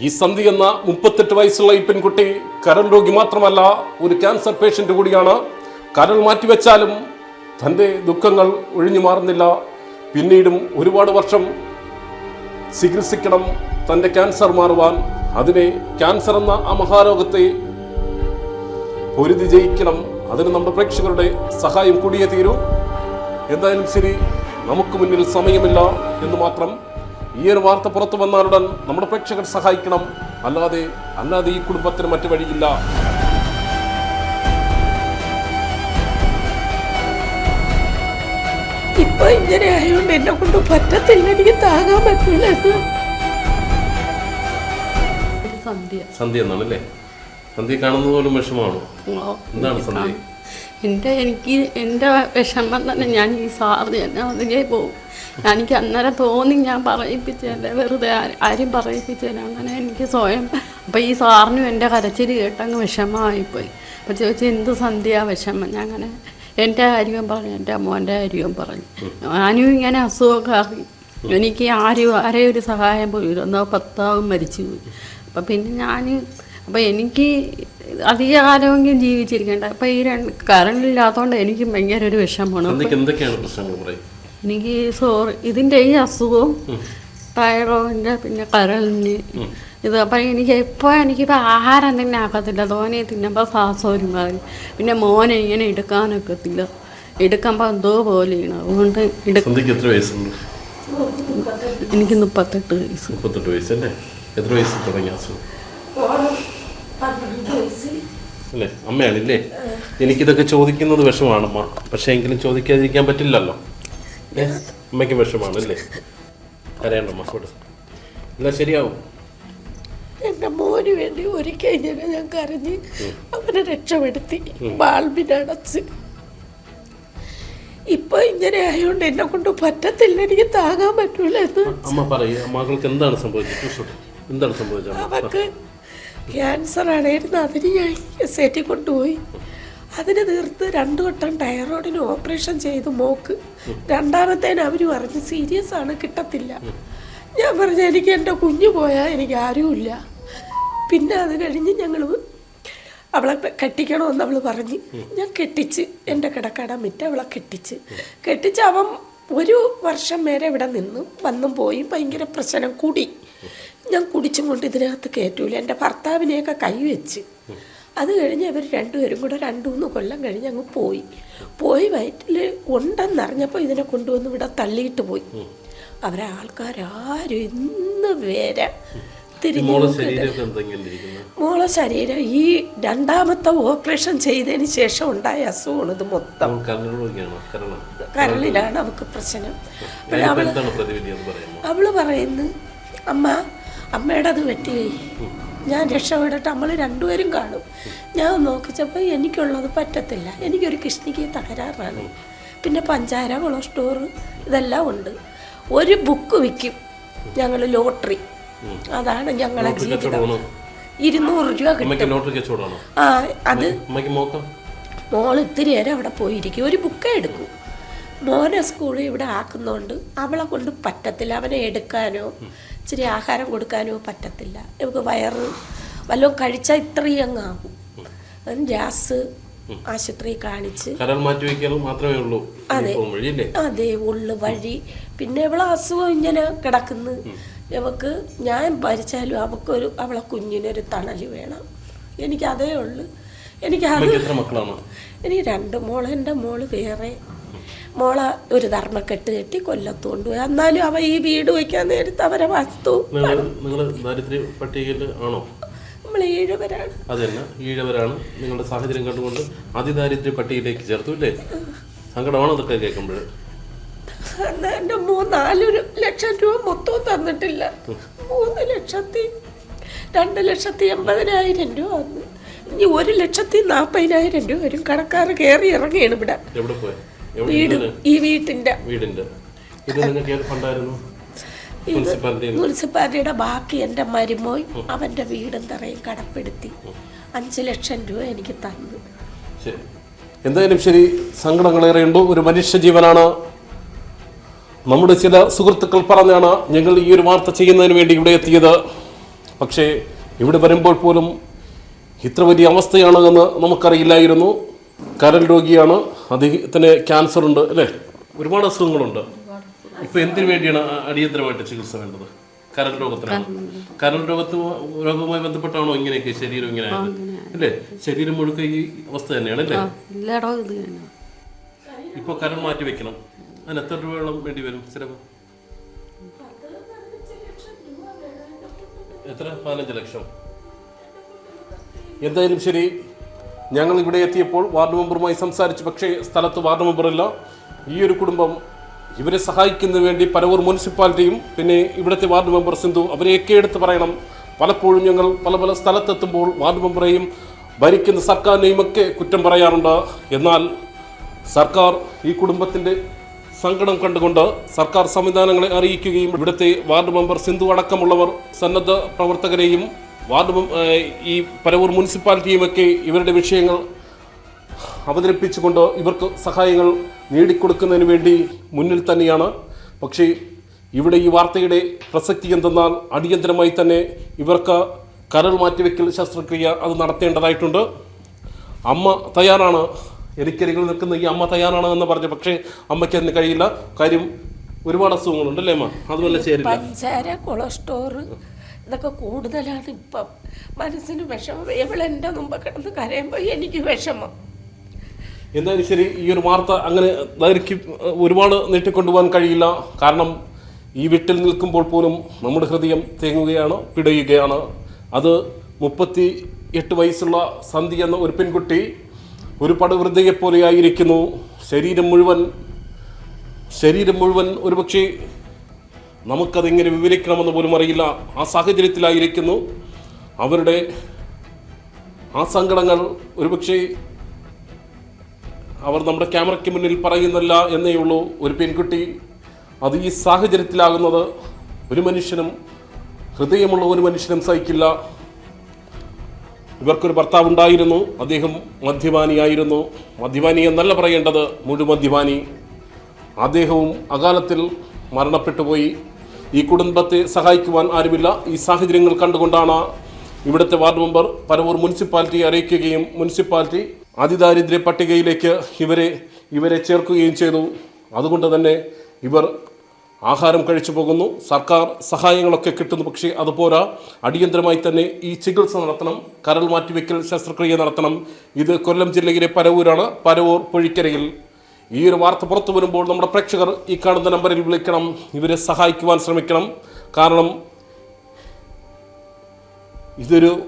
ഈ സന്ധി എന്ന മുപ്പത്തെട്ട് വയസ്സുള്ള ഈ പെൺകുട്ടി കരൾ രോഗി മാത്രമല്ല ഒരു ക്യാൻസർ പേഷ്യന്റ് കൂടിയാണ്. കരൾ മാറ്റിവെച്ചാലും തന്റെ ദുഃഖങ്ങൾ ഒഴിഞ്ഞു മാറുന്നില്ല. പിന്നീടും ഒരുപാട് വർഷം ചികിത്സിക്കണം തന്റെ ക്യാൻസർ മാറുവാൻ. അതിനെ ക്യാൻസർ എന്ന ആ മഹാരോഗത്തെ പൊരുതി ജയിക്കണം. അതിന് നമ്മുടെ പ്രേക്ഷകരുടെ സഹായം കൂടിയേ തീരൂ. എന്തായാലും ശരി നമുക്ക് മുന്നിൽ സമയമില്ല എന്ന് മാത്രം ഈ ഒരു വാർത്ത പുറത്തു വന്നാലുടൻ നമ്മുടെ പ്രേക്ഷകർ സഹായിക്കണം. അല്ലാതെ അല്ലാതെ ഈ കുടുംബത്തിന് മറ്റു വഴിയില്ല. ഇപ്പൊ ഇങ്ങനെ ആയതുകൊണ്ട് എന്നെ കൊണ്ട് പറ്റത്തില്ല. എനിക്ക് താങ്ങാൻ പറ്റില്ല. സന്ധ്യ. സന്ധ്യ എന്നാണ് സന്ധ്യ കാണുന്നത് പോലും വിഷമാണ് ഓ, എന്താണ് സന്ധ്യ? എന്റെ എനിക്ക് എന്റെ വിഷമം തന്നെ ഞാൻ ഈ സാറിന് തന്നെ അതിലേ പോകും. എനിക്ക് അന്നേരം തോന്നി ഞാൻ പറയിപ്പിച്ചല്ലേ വെറുതെ ആരും പറയിപ്പിച്ചില്ല അങ്ങനെ എനിക്ക് സ്വയം. അപ്പം ഈ സാറിനും എന്റെ കരച്ചിൽ കേട്ടങ്ങ് വിഷമമായിപ്പോയി. അപ്പം ചോദിച്ചു എന്ത് സന്ധ്യ വിഷമം? ഞാൻ അങ്ങനെ എന്റെ കാര്യവും പറഞ്ഞു എന്റെ മോന്റെ കാര്യവും പറഞ്ഞു. ഞാനും ഇങ്ങനെ അസുഖമൊക്കെ എനിക്ക് ആരും ആരെയും ഒരു സഹായം പോയി എന്നാൽ ഭർത്താവും പത്താവും മരിച്ചു പോയി. അപ്പം പിന്നെ ഞാൻ അപ്പം എനിക്ക് അധിക കാലമെങ്കിലും ജീവിച്ചിരിക്കണ്ട. അപ്പം ഈ രണ്ട് കറണ്ടില്ലാത്തതുകൊണ്ട് എനിക്ക് ഭയങ്കര ഒരു വിഷമമാണ്. എന്തൊക്കെയാണ് പ്രശ്നങ്ങൾ പറയും എനിക്ക് സോറി ഇതിന്റെ ഈ അസുഖവും തൈറോയിഡിന്റെ പിന്നെ കരളിന് ഇത് അപ്പം എനിക്ക് എപ്പോൾ എനിക്കിപ്പോൾ ആഹാരം തന്നെ ആക്കത്തില്ല. തോനെ തിന്നുമ്പോൾ ശ്വാസം ഒരുമാതിരി പിന്നെ മോനെ ഇങ്ങനെ എടുക്കാനൊക്കത്തില്ല എടുക്കുമ്പോൾ എന്തോ പോലെയാണ്. അതുകൊണ്ട് എത്ര വയസ്സുണ്ട്? എനിക്ക് മുപ്പത്തെട്ട് വയസ്സ്. മുപ്പത്തെട്ട് വയസ്സല്ലേ? എത്ര വയസ്സിൽ തുടങ്ങിയ അസുഖം? അല്ലേ? അമ്മയാണില്ലേ? എനിക്കിതൊക്കെ ചോദിക്കുന്നത് വിഷമാണമ്മ. പക്ഷെ എങ്കിലും ചോദിക്കാതിരിക്കാൻ പറ്റില്ലല്ലോ? അമ്മയ്ക്ക് വിഷമാണ് അല്ലേ കരയണ്ടമ്മ കൂടെ എല്ലാം ശരിയാവും. എന്റെ മോന് വേണ്ടി ഒരിക്കൽ ഇങ്ങനെ ഞാൻ കരഞ്ഞ് അവനെ രക്ഷപ്പെടുത്തി. ബാൾബിനടച്ച് ഇപ്പൊ ഇങ്ങനെ ആയോണ്ട് എന്നെ കൊണ്ട് പറ്റത്തില്ല എനിക്ക് താങ്ങാൻ പറ്റൂല എന്ന്. അമ്മ പറയൂ മകൾക്ക് എന്താണ് സംഭവിച്ചത്? എന്താണ് സംഭവിച്ചത്? അമ്മ? അവക്ക് ക്യാൻസർ ആണായിരുന്നു അതിന് ഞാൻ എസ് ഐ ടി കൊണ്ടുപോയി അതിന് തീർത്ത് രണ്ടു വട്ടം ടൈറോയിഡിന് ഓപ്പറേഷൻ ചെയ്ത് മോക്ക്. രണ്ടാമത്തേന് അവർ പറഞ്ഞു സീരിയസ് ആണ് കിട്ടത്തില്ല. ഞാൻ പറഞ്ഞു എനിക്ക് എന്റെ കുഞ്ഞു പോയാൽ എനിക്ക് ആരുമില്ല. പിന്നെ അത് കഴിഞ്ഞ് ഞങ്ങൾ അവളെ കെട്ടിക്കണമെന്ന് അവൾ പറഞ്ഞ്. ഞാൻ കെട്ടിച്ച് എന്റെ കിടക്കട മിറ്റ അവളെ കെട്ടിച്ച്. കെട്ടിച്ച് അവൻ ഒരു വർഷം വരെ ഇവിടെ നിന്നു. വന്നും പോയി ഭയങ്കര പ്രശ്നം കൂടി. ഞാൻ കുടിച്ചും കൊണ്ട് ഇതിനകത്ത് കയറ്റൂല. എന്റെ ഭർത്താവിനെയൊക്കെ കൈവച്ച്. അത് കഴിഞ്ഞ് അവർ രണ്ടുപേരും കൂടെ രണ്ടു മൂന്ന് കൊല്ലം കഴിഞ്ഞ് അങ്ങ് പോയി. പോയി വയറ്റിൽ ഉണ്ടെന്നറിഞ്ഞപ്പോൾ ഇതിനെ കൊണ്ടുവന്ന് ഇവിടെ തള്ളിയിട്ട് പോയി. അവരെ ആൾക്കാരാരും ഇന്ന് വരെ മോളെ ശരീരം ഈ രണ്ടാമത്തെ ഓപ്പറേഷൻ ചെയ്തതിന് ശേഷം ഉണ്ടായ അസുഖമാണ് ഇത് മൊത്തം. കരളിലാണ് അവൾക്ക് പ്രശ്നം. അവൾ പറയുന്നു അമ്മ അമ്മയുടെ അത് പറ്റി ഞാൻ രക്ഷപ്പെടട്ടെ നമ്മൾ രണ്ടുപേരും കാണും. ഞാൻ നോക്കിച്ചപ്പോൾ എനിക്കുള്ളത് പറ്റത്തില്ല. എനിക്കൊരു കൃഷ്ണിക്ക് തകരാറാണ്. പിന്നെ പഞ്ചാര കൊളസ്ട്രോൾ ഇതെല്ലാം ഉണ്ട്. ഒരു ബുക്ക് വിൽക്കും. ഞങ്ങൾ ലോട്ടറി. അതാണ് ഞങ്ങളെ ജീവിതം. ഇരുന്നൂറ് രൂപ കിട്ടും. ആ അത് മോൾ ഇത്തിരി നേരം അവിടെ പോയിരിക്കും. ഒരു ബുക്കേ എടുക്കൂ. മോനെ സ്കൂളിൽ ഇവിടെ ആക്കുന്നതുകൊണ്ട് അവളെ കൊണ്ട് പറ്റത്തില്ല. അവനെ എടുക്കാനോ ഇച്ചിരി ആഹാരം കൊടുക്കാനോ പറ്റത്തില്ല. നമുക്ക് വയറ് വല്ലതും കഴിച്ചാൽ ഇത്രയും അങ്ങ് ആകും ഗ്യാസ് ആശുപത്രി കാണിച്ച്. കരൾ മാറ്റി വയ്ക്കൽ മാത്രമേ ഉള്ളൂ അതെ. അതെ ഉള്ളു വഴി. പിന്നെ ഇവളെ അസുഖം ഇങ്ങനെ കിടക്കുന്ന. ഇവക്ക് ഞാൻ ഭരിച്ചാലും അവക്കൊരു അവളെ കുഞ്ഞിനൊരു തണൽ വേണം. എനിക്ക് അതേ ഉള്ളു എനിക്ക് അത് എനിക്ക് രണ്ട് മോൾ എന്റെ മോൾ വേറെ. മോളെ ഒരു ധർമ്മക്കെട്ട് കെട്ടി കൊല്ലത്ത് കൊണ്ടുപോയി എന്നാലും അവ ഈ വീട് വയ്ക്കാൻ നേരത്ത് അവരെ വസ്തു ആണോ? നമ്മൾ ഏഴുപേരാണ് അത് തന്നെ ഈഴവരാണ്. നിങ്ങളുടെ സാഹചര്യം കണ്ടുകൊണ്ട് അതിദാരിദ്ര്യ പട്ടികയിലേക്ക് ചേർത്തു അല്ലേ? സങ്കടമാണോ അതൊക്കെ കേൾക്കുമ്പോൾ? എന്റെ എന്റെ മൂന്ന് ലക്ഷം രൂപ മൊത്തവും തന്നിട്ടില്ല. മൂന്ന് ലക്ഷത്തി രണ്ട് ലക്ഷത്തി എൺപതിനായിരം രൂപ വന്ന്. ഇനി ഒരു ലക്ഷത്തി നാൽപ്പതിനായിരം രൂപ വരും. കടക്കാർ കയറി ഇറങ്ങിയാണ് ഇവിടെ. എവിടെ പോയി? വീട് ഈ വീട്ടിന്റെ വീടിന്റെ ഇത് നിങ്ങൾക്ക് ഏത് ഫണ്ടായിരുന്നു? ഇത് മുനിസിപ്പാലിറ്റിയുടെ ബാക്കി എന്റെ മരുമോയ് അവന്റെ വീടും തറയും കടപ്പെടുത്തി അഞ്ച് ലക്ഷം രൂപ എനിക്ക് തന്നു. എന്തായാലും ശരി സങ്കടങ്ങളേറെയുണ്ട്. ഒരു മനുഷ്യ ജീവനാണ്. നമ്മുടെ ചില സുഹൃത്തുക്കൾ പറഞ്ഞാണ് ഞങ്ങൾ ഈ ഒരു വാർത്ത ചെയ്യുന്നതിന് വേണ്ടി ഇവിടെ എത്തിയത്. പക്ഷേ ഇവിടെ വരുമ്പോൾ പോലും ഇത്ര വലിയ അവസ്ഥയാണ് എന്ന് നമുക്കറിയില്ലായിരുന്നു. കരൾ രോഗിയാണ്. അദ്ദേഹത്തിന് ക്യാൻസർ ഉണ്ട് അല്ലേ? ഒരുപാട് അസുഖങ്ങളുണ്ട്. ഇപ്പൊ എന്തിനു വേണ്ടിയാണ് അടിയന്തരമായിട്ട് ചികിത്സ വേണ്ടത്? കരൽ രോഗത്തിനാണ്. കരൽ രോഗത്ത് രോഗവുമായി ബന്ധപ്പെട്ടാണോ ഇങ്ങനെയൊക്കെ ശരീരം ഇങ്ങനെ ആയത്? അല്ലേ? ശരീരം മുഴുക്ക ഈ അവസ്ഥ തന്നെയാണ് അല്ലേ? ഇപ്പൊ കരൾ മാറ്റി വെക്കണം. അതിന് എത്ര രൂപയോളം വേണ്ടി വരും ചിലവ്? എത്ര? പതിനഞ്ച് ലക്ഷം. എന്തായാലും ശരി. ഞങ്ങൾ ഇവിടെ എത്തിയപ്പോൾ വാർഡ് മെമ്പറുമായി സംസാരിച്ചു. പക്ഷേ സ്ഥലത്ത് വാർഡ് മെമ്പറില്ല. ഈ ഒരു കുടുംബം ഇവരെ സഹായിക്കുന്നതിന് വേണ്ടി പരവൂർ മുനിസിപ്പാലിറ്റിയും പിന്നെ ഇവിടുത്തെ വാർഡ് മെമ്പർ സിന്ധു അവരെയൊക്കെ എടുത്ത് പറയണം. പലപ്പോഴും ഞങ്ങൾ പല പല സ്ഥലത്തെത്തുമ്പോൾ വാർഡ് മെമ്പറെയും ഭരിക്കുന്ന സർക്കാരിനെയും ഒക്കെ കുറ്റം പറയാറുണ്ട്. എന്നാൽ സർക്കാർ ഈ കുടുംബത്തിന്റെ സങ്കടം കണ്ടുകൊണ്ട് സർക്കാർ സംവിധാനങ്ങളെ അറിയിക്കുകയും ഇവിടുത്തെ വാർഡ് മെമ്പർ സിന്ധു അടക്കമുള്ളവർ സന്നദ്ധ പ്രവർത്തകരെയും വാർഡ് ഈ പരവൂർ മുനിസിപ്പാലിറ്റിയുമൊക്കെ ഇവരുടെ വിഷയങ്ങൾ അവതരിപ്പിച്ചുകൊണ്ട് ഇവർക്ക് സഹായങ്ങൾ നേടിക്കൊടുക്കുന്നതിന് വേണ്ടി മുന്നിൽ തന്നെയാണ്. പക്ഷേ ഇവിടെ ഈ വാർത്തയുടെ പ്രസക്തി എന്തെന്നാൽ അടിയന്തരമായി തന്നെ ഇവർക്ക് കരൾ മാറ്റിവെക്കൽ ശസ്ത്രക്രിയ അത് നടത്തേണ്ടതായിട്ടുണ്ട്. അമ്മ തയ്യാറാണ്. എനിക്കരികിൽ നിൽക്കുന്ന ഈ അമ്മ തയ്യാറാണ് എന്ന് പറഞ്ഞു പക്ഷേ അമ്മയ്ക്ക് അതിന് കഴിയില്ല. കാര്യം ഒരുപാട് അസുഖങ്ങളുണ്ട് അല്ലേ അമ്മ? അതുപോലെ ചേരില്ല. കൊളസ്ട്രോൾ ഇതൊക്കെ കൂടുതലാണ് ഇപ്പം. മനസ്സിന് വിഷമം. ഇവളെന്റെ മുമ്പ് കിടന്ന് കരയുമ്പോൾ എനിക്ക് വിഷമം. എന്തായാലും ശരി ഈ ഒരു വാർത്ത അങ്ങനെ ദൈർഘ്യം ഒരുപാട് നീട്ടിക്കൊണ്ടുപോകാൻ കഴിയില്ല. കാരണം ഈ വീട്ടിൽ നിൽക്കുമ്പോൾ പോലും നമ്മുടെ ഹൃദയം തേങ്ങുകയാണ് പിടയുകയാണ്. അത് മുപ്പത്തി എട്ട് വയസ്സുള്ള സന്ധി എന്ന ഒരു പെൺകുട്ടി ഒരു പടവൃദ്ധയെ പോലെയായിരിക്കുന്നു ശരീരം മുഴുവൻ ശരീരം മുഴുവൻ ഒരുപക്ഷെ നമുക്കതെങ്ങനെ വിവരിക്കണമെന്ന് പോലും അറിയില്ല. ആ സാഹചര്യത്തിലായിരിക്കുന്നു. അവരുടെ ആ സങ്കടങ്ങൾ ഒരുപക്ഷെ അവർ നമ്മുടെ ക്യാമറയ്ക്ക് മുന്നിൽ പറയുന്നില്ല എന്നേ ഉള്ളൂ. ഒരു പെൺകുട്ടി അത് ഈ സാഹചര്യത്തിലാകുന്നത് ഒരു മനുഷ്യനും ഹൃദയമുള്ള ഒരു മനുഷ്യനും സഹിക്കില്ല. ഇവർക്കൊരു ഭർത്താവ് ഉണ്ടായിരുന്നു. അദ്ദേഹം മദ്യപാനിയായിരുന്നു. മദ്യപാനി എന്നല്ല പറയേണ്ടത്. മുഴുവൻ മദ്യപാനി അദ്ദേഹവും അകാലത്തിൽ മരണപ്പെട്ടു പോയി. ഈ കുടുംബത്തെ സഹായിക്കുവാൻ ആരുമില്ല. ഈ സാഹചര്യങ്ങൾ കണ്ടുകൊണ്ടാണ് ഇവിടുത്തെ വാർഡ് മെമ്പർ പരവൂർ മുനിസിപ്പാലിറ്റി അറിയിക്കുകയും മുനിസിപ്പാലിറ്റി അതിദാരിദ്ര്യ പട്ടികയിലേക്ക് ഇവരെ ഇവരെ ചേർക്കുകയും ചെയ്തു. അതുകൊണ്ട് തന്നെ ഇവർ ആഹാരം കഴിച്ചു പോകുന്നു. സർക്കാർ സഹായങ്ങളൊക്കെ കിട്ടുന്നു. പക്ഷേ അതുപോരാ അടിയന്തരമായി തന്നെ ഈ ചികിത്സ നടത്തണം. കരൾ മാറ്റിവെക്കൽ ശസ്ത്രക്രിയ നടത്തണം. ഇത് കൊല്ലം ജില്ലയിലെ പരവൂരാണ്. പരവൂർ പൊഴിക്കരയിൽ. ഈ ഒരു വാർത്ത പുറത്തു വരുമ്പോൾ നമ്മുടെ പ്രേക്ഷകർ ഈ കാണുന്ന നമ്പറിൽ വിളിക്കണം. ഇവരെ സഹായിക്കുവാൻ ശ്രമിക്കണം. കാരണം ഇതൊരു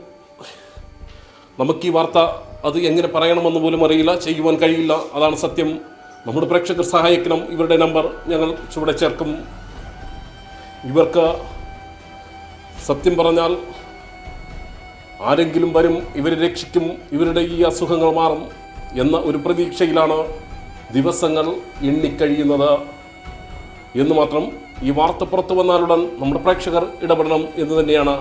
നമുക്ക് ഈ വാർത്ത അത് എങ്ങനെ പറയണമെന്ന് പോലും അറിയില്ല ചെയ്യുവാൻ കഴിയില്ല. അതാണ് സത്യം. നമ്മുടെ പ്രേക്ഷകർ സഹായിക്കണം. ഇവരുടെ നമ്പർ ഞങ്ങൾ ചുവടെ ചേർക്കും. ഇവർക്ക് സത്യം പറഞ്ഞാൽ ആരെങ്കിലും വരും ഇവരെ രക്ഷിക്കും ഇവരുടെ ഈ അസുഖങ്ങൾ മാറും എന്ന ഒരു പ്രതീക്ഷയിലാണ് ദിവസങ്ങൾ എണ്ണിക്കഴിയുന്നത് എന്ന് മാത്രം ഈ വാർത്ത പുറത്തു വന്നാലുടൻ നമ്മുടെ പ്രേക്ഷകർ ഇടപെടണം എന്ന് തന്നെയാണ്